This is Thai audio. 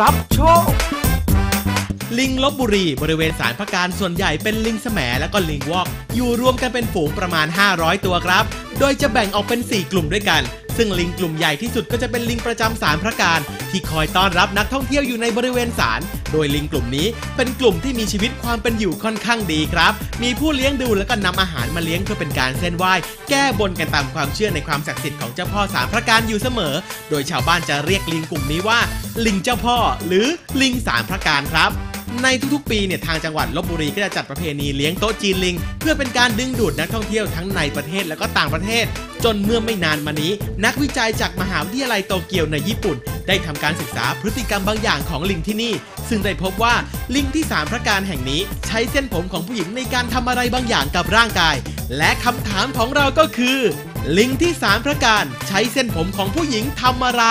รับโชค ลิงลบบุรีบริเวณสารพระการส่วนใหญ่เป็นลิงแสมและก็ลิงวอก อยู่รวมกันเป็นฝูงประมาณ 500 ตัวครับ โดยจะแบ่งออกเป็น 4 กลุ่มด้วยกัน ซึ่งลิงกลุ่มใหญ่ที่สุดก็จะเป็นลิงประจำสารพระการ ที่คอยต้อนรับนักท่องเที่ยวอยู่ในบริเวณศาลโดยลิงกลุ่มนี้เป็นกลุ่มที่มีชีวิตความเป็นอยู่ค่อนข้างดีครับ มีผู้เลี้ยงดูแล้วก็นำอาหารมาเลี้ยงเพื่อเป็นการเส้นไหว้แก้บนกันตามความเชื่อในความศักดิ์สิทธิ์ของเจ้าพ่อสารพระการอยู่เสมอ โดยชาวบ้านจะเรียกลิงกลุ่มนี้ว่า ลิงเจ้าพ่อ หรือลิงสารพระการครับ ในทุกๆ ปีเนี่ยทางจังหวัดลบบุรีก็จะจัดประเพณีเลี้ยงโต๊ะจีนลิง เพื่อเป็นการดึงดูดนักท่องเที่ยวทั้งในประเทศและก็ต่างประเทศ จนเมื่อไม่นานมานี้ นักวิจัยจากมหาวิทยาลัยโตเกียวในญี่ปุ่น ได้ทำการศึกษาพฤติกรรมบางอย่างของลิงที่นี่ ซึ่งได้พบว่าลิงที่สามพระการแห่งนี้ ใช้เส้นผมของผู้หญิงในการทำอะไรบางอย่างกับร่างกาย และคำถามของเราก็คือ ลิงที่สามพระการใช้เส้นผมของผู้หญิงทำอะไร